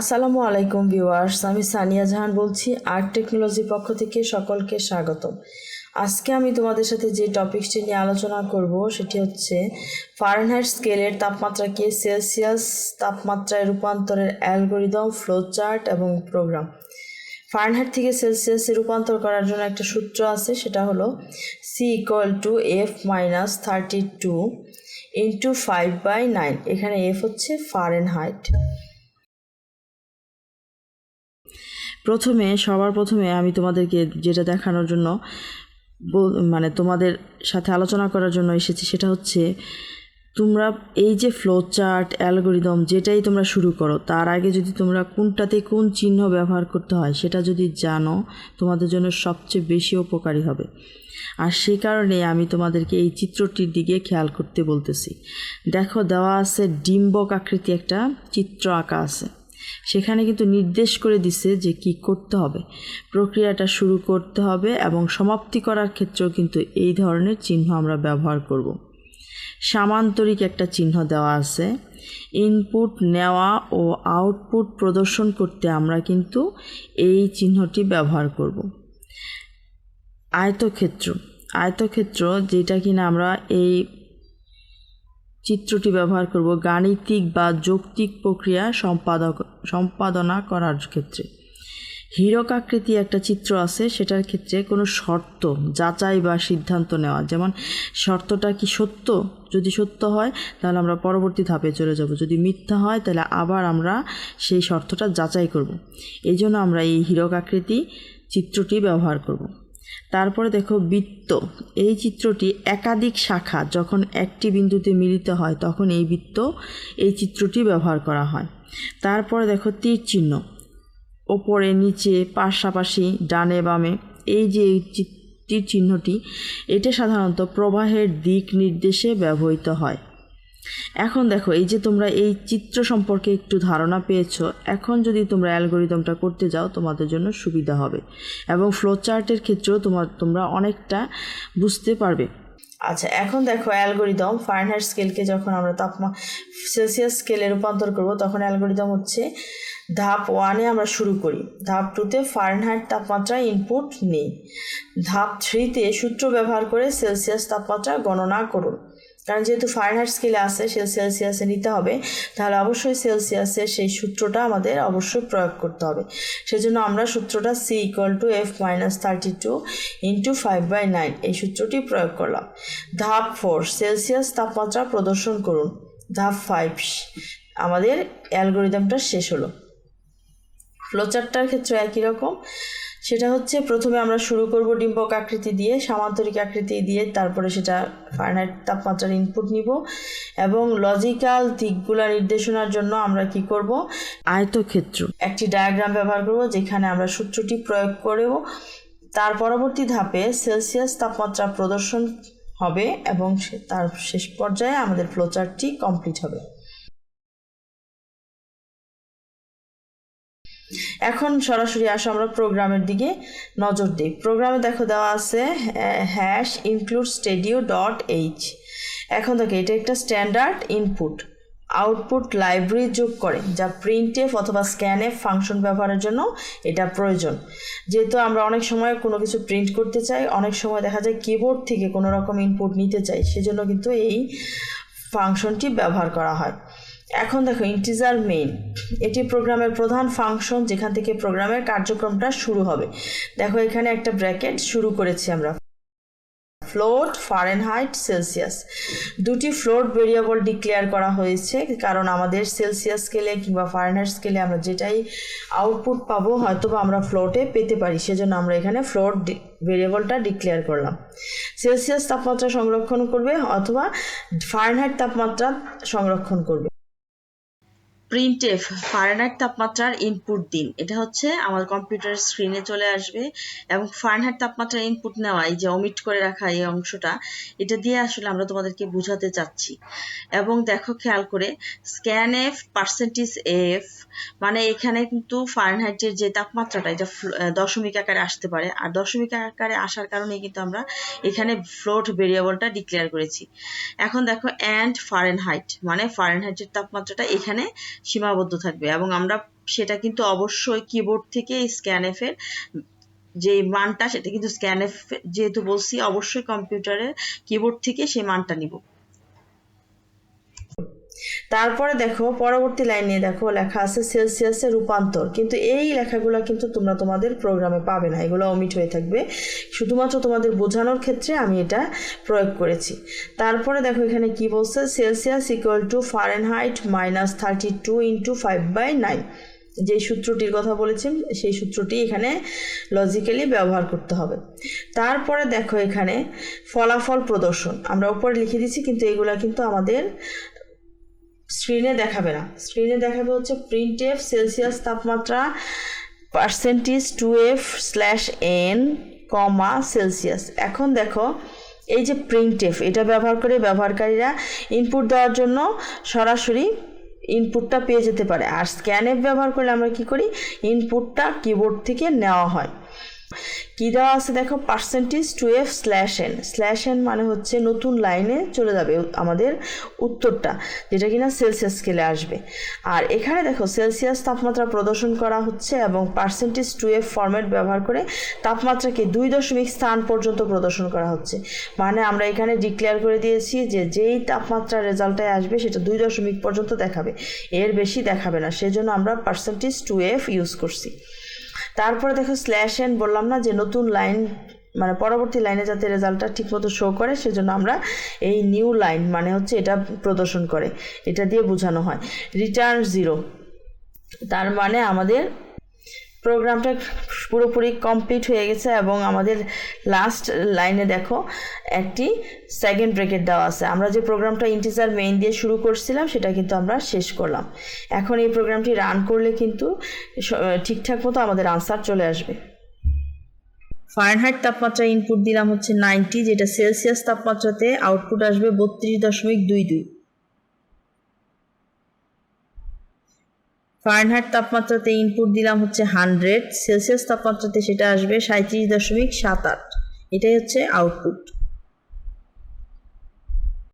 আসসালামু আলাইকুম ভিউয়ার্স, আমি সানিয়া জাহান বলছি, আর্ট টেকনোলজির পক্ষ থেকে সকলকে স্বাগতম। আজকে আমি তোমাদের সাথে যে টপিকসটি নিয়ে আলোচনা করব, সেটি হচ্ছে ফারেনহাইট স্কেলের তাপমাত্রাকে সেলসিয়াস তাপমাত্রায় রূপান্তরের অ্যালগোরিদম, ফ্লোচার্ট এবং প্রোগ্রাম। ফারেনহাইট থেকে সেলসিয়াসে রূপান্তর করার জন্য একটা সূত্র আছে, সেটা হলো C equal to F minus thirty two into five by nine এখানে এফ হচ্ছে ফারেনহাইট প্রথমে, সবার প্রথমে আমি তোমাদেরকে যেটা দেখানোর জন্য মানে তোমাদের সাথে আলোচনা করার জন্য এসেছি, সেটা হচ্ছে তোমরা এই যে ফ্লো চার্ট অ্যালগোরিদম যেটাই তোমরা শুরু করো, তার আগে যদি তোমরা কোনটাতে কোন চিহ্ন ব্যবহার করতে হয়, সেটা যদি জানো, তোমাদের জন্য সবচেয়ে বেশি উপকারী হবে। আর সে কারণে আমি তোমাদেরকে এই চিত্রটির দিকে খেয়াল করতে বলতেছি। দেখো, দেওয়া আছে ডিম্বক আকৃতি একটা চিত্র আঁকা আছে। সেখানে কিন্তু নির্দেশ করে দিছে যে কি করতে হবে। প্রক্রিয়াটা শুরু করতে হবে এবং সমাপ্তি করার ক্ষেত্রেও কিন্তু এই ধরনের চিহ্ন আমরা ব্যবহার করব। সামান্তরিক একটা চিহ্ন দেওয়া আছে। ইনপুট নেওয়া ও আউটপুট প্রদর্শন করতে আমরা কিন্তু এই চিহ্নটি ব্যবহার করব। আয়তক্ষেত্র। আয়তক্ষেত্র যেটা কিনা আমরা এই চিত্রটি ব্যবহার করব গাণিতিক বা যৌক্তিক প্রক্রিয়া সম্পাদক, সম্পাদনা করার ক্ষেত্রে। হীরক আকৃতি একটা চিত্র আছে, সেটার ক্ষেত্রে কোনো শর্ত, যাচাই বা সিদ্ধান্ত নেওয়া। যেমন, শর্তটা কি সত্য? যদি সত্য হয়, তাহলে আমরা পরবর্তী ধাপে চলে যাব। যদি মিথ্যা হয়, তাহলে আবার আমরা সেই শর্তটা যাচাই করব। এই জন্য আমরা এই হীরক আকৃতি চিত্রটি ব্যবহার করব। তারপরে দেখো বৃত্ত। এই চিত্রটি একাধিক শাখা, যখন একটি বিন্দুতে মিলিত হয়, তখন এই বৃত্ত এই চিত্রটি ব্যবহার করা হয়। তারপরে দেখো তীর চিহ্ন। ওপরে, নিচে, পাশাপাশি, ডানে, বামে, এই যে তীর চিহ্নটি, এটা সাধারণত প্রবাহের দিক নির্দেশে ব্যবহৃত হয়। এখন দেখো, এই যে তোমরা এই চিত্র সম্পর্কে একটু ধারণা পেয়েছ, এখন যদি তোমরা অ্যালগোরিদমটা করতে যাও, তোমাদের জন্য সুবিধা হবে। এবং ফ্লো চার্টের ক্ষেত্রেও তোমার তোমরা অনেকটা বুঝতে পারবে। আচ্ছা এখন দেখো, অ্যালগোরিদম, ফারেনহাইট স্কেলকে যখন আমরা তাপমা, সেলসিয়াস স্কেলে রূপান্তর করব, তখন অ্যালগোরিদম হচ্ছে ধাপ ওয়ানে আমরা শুরু করি। ধাপ টুতে ফারেনহাইট তাপমাত্রা ইনপুট নেই। ধাপ থ্রিতে সূত্র ব্যবহার করে সেলসিয়াস তাপমাত্রা গণনা করুন। কারণ যেহেতু ফারেনহাইট স্কেলে আছে সে সেলসিয়াসে নিতে হবে, তাহলে অবশ্যই সেলসিয়াসের সেই সূত্রটা আমাদের অবশ্যই প্রয়োগ করতে হবে। সেজন্য আমরা সূত্রটা C equal to F minus thirty two into five by nine এই সূত্রটি প্রয়োগ করলাম। ধাপ ফোর সেলসিয়াস তাপমাত্রা প্রদর্শন করুন। ধাপ ফাইভ আমাদের অ্যালগোরিদমটা শেষ হলো। ফ্লোচারটার ক্ষেত্রে একই রকম। সেটা হচ্ছে প্রথমে আমরা শুরু করব ডিম্বক আকৃতি দিয়ে, সামান্তরিক আকৃতি দিয়ে, তারপরে সেটা ফারেনহাইট তাপমাত্রার ইনপুট নিব এবং লজিক্যাল দিকগুলা নির্দেশনার জন্য আমরা কি করব? আয়তক্ষেত্র। একটি ডায়াগ্রাম ব্যবহার করব যেখানে আমরা সূত্রটি প্রয়োগ করেও তার পরবর্তী ধাপে সেলসিয়াস তাপমাত্রা প্রদর্শন হবে এবং তার শেষ পর্যায়ে আমাদের ফ্লোচার্টটি কমপ্লিট হবে। এখন সরাসরি আসো আমরা প্রোগ্রামের দিকে নজর দিই। প্রোগ্রামে দেখো দেওয়া আছে hash include stdio dot h এখন দেখো, এটা একটা স্ট্যান্ডার্ড ইনপুট আউটপুট লাইব্রেরি যোগ করে, যা প্রিন্টএফ অথবা স্ক্যানএফ ফাংশন ব্যবহারের জন্য এটা প্রয়োজন। যেহেতু আমরা অনেক সময় কোনো কিছু প্রিন্ট করতে চাই, অনেক সময় দেখা যায় কিবোর্ড থেকে কোনো রকম ইনপুট নিতে চাই, সেজন্য কিন্তু এই ফাংশনটি ব্যবহার করা হয়। এখন দেখো ইন্টিজার মেইন এটি প্রোগ্রামের প্রধান ফাংশন যেখান থেকে প্রোগ্রামের কার্যক্রমটা শুরু হবে। দেখো, এখানে একটা ব্র্যাকেট শুরু করেছি আমরা। ফ্লোট ফারেনহাইট সেলসিয়াস দুটি ফ্লোট ভেরিয়েবল ডিক্লেয়ার করা হয়েছে, কারণ আমাদের সেলসিয়াস স্কেলে কিংবা ফারেনহাইট স্কেলে আমরা যেটাই আউটপুট পাবো হয়তো বা আমরা ফ্লোটে পেতে পারি। সেজন্য আমরা এখানে ফ্লোট ভেরিয়েবলটা ডিক্লেয়ার করলাম। সেলসিয়াস তাপমাত্রা সংরক্ষণ করবে, অথবা ফারেনহাইট তাপমাত্রা সংরক্ষণ করবে। প্রিন্টএফ ফারেনহাইট তাপমাত্রার ইনপুট দিন। এটা হচ্ছে আমার কম্পিউটার স্ক্রিনে চলে আসবে এবং ফারেনহাইট তাপমাত্রার ইনপুট নেওয়া, এই যে অমিট করে রাখা এই অংশটা, এটা দিয়ে আসলে আমরা তোমাদেরকে বোঝাতে চাচ্ছি। এবং দেখো খেয়াল করে স্ক্যান এফ পার্সেন্টেজ এফ মানে এখানে কিন্তু ফারেনহাইটের যে তাপমাত্রাটা, এটা দশমিক আকারে আসতে পারে। আর দশমিক আকারে আসার কারণে কিন্তু আমরা এখানে ফ্লোট ভেরিয়েবলটা ডিক্লেয়ার করেছি। এখন দেখো অ্যান্ড ফারেনহাইট মানে ফারেনহাইটের তাপমাত্রাটা এখানে সীমাবদ্ধ থাকবে। এবং আমরা সেটা কিন্তু অবশ্যই কিবোর্ড থেকে স্ক্যান এর যে মানটা, সেটা কিন্তু স্ক্যানএফ যেহেতু বলছি, অবশ্যই কম্পিউটারে কিবোর্ড থেকে সেই মানটা নিব। তারপরে দেখো, পরবর্তী লাইনে দেখো, লেখা আছে সেলসিয়াসের রূপান্তর। কিন্তু এই লেখাগুলো কিন্তু তোমরা তোমাদের প্রোগ্রামে পাবে না, এগুলো অমিট হয়ে থাকবে। শুধুমাত্র তোমাদের বোঝানোর ক্ষেত্রে আমি এটা প্রয়োগ করেছি। তারপরে দেখো এখানে কি বলছে? Celsius equal to Fahrenheit minus thirty two into five by nine যে সূত্রটির কথা বলেছি, সেই সূত্রটি এখানে লজিক্যালি ব্যবহার করতে হবে। তারপরে দেখো এখানে ফলাফল প্রদর্শন। আমরা উপরে লিখে দিচ্ছি কিন্তু এগুলা কিন্তু আমাদের স্ক্রিনে দেখাবে না। স্ক্রিনে দেখাবে হচ্ছে প্রিন্ট এফ সেলসিয়াস তাপমাত্রা percentage two f slash n comma Celsius এখন দেখো, এই যে প্রিন্ট এফ এটা ব্যবহার করে ব্যবহারকারীরা ইনপুট দেওয়ার জন্য সরাসরি ইনপুটটা পেয়ে যেতে পারে। আর স্ক্যান এফ ব্যবহার করলে আমরা কি করি? ইনপুটটা কিবোর্ড থেকে নেওয়া হয়। কি দেওয়া আছে দেখো? Percentage two f slash n slash n মানে হচ্ছে নতুন লাইনে চলে যাবে আমাদের উত্তরটা, যেটা কিনা সেলসিয়াস স্কেলে আসবে। আর এখানে দেখো সেলসিয়াস তাপমাত্রা প্রদর্শন করা হচ্ছে এবং পার্সেন্টেজ টু এফ ফরম্যাট ব্যবহার করে তাপমাত্রাকে দুই দশমিক স্থান পর্যন্ত প্রদর্শন করা হচ্ছে। মানে আমরা এখানে ডিক্লেয়ার করে দিয়েছি যে যেই তাপমাত্রার রেজাল্টটায় আসবে, সেটা দুই দশমিক পর্যন্ত দেখাবে। এর বেশি দেখাবে না, সেজন্য আমরা পার্সেন্টেজ টু এফ ইউজ করছি। তারপরে দেখো স্ল্যাশ এন্ড বললাম না যে নতুন লাইন মানে পরবর্তী লাইনে যাতে রেজাল্টটা ঠিকমতো শো করে, সেজন্য আমরা এই নিউ লাইন মানে হচ্ছে এটা প্রদর্শন করে। এটা দিয়ে বোঝানো হয়। রিটার্ন জিরো তার মানে আমাদের প্রোগ্রামটা পুরোপুরি কমপ্লিট হয়ে গেছে এবং আমাদের লাস্ট লাইনে দেখো, একটি সেকেন্ড ব্রেকেট দেওয়া আছে। আমরা যে প্রোগ্রামটা ইন্টিজার মেইন দিয়ে শুরু করছিলাম, সেটা কিন্তু আমরা শেষ করলাম। এখন এই প্রোগ্রামটি রান করলে কিন্তু ঠিকঠাক মতো আমাদের আনসার চলে আসবে। ফারেনহাইট তাপমাত্রা ইনপুট দিলাম হচ্ছে নাইনটি যেটা সেলসিয়াস তাপমাত্রাতে আউটপুট আসবে বত্রিশ দশমিক দুই দুই। ফারেনহাইট তাপমাত্রাতে ইনপুট দিলাম হচ্ছে হান্ড্রেড সেলসিয়াস তাপমাত্রাতে সেটা আসবে সাঁত্রিশ দশমিক সাত আট। এটাই হচ্ছে আউটপুট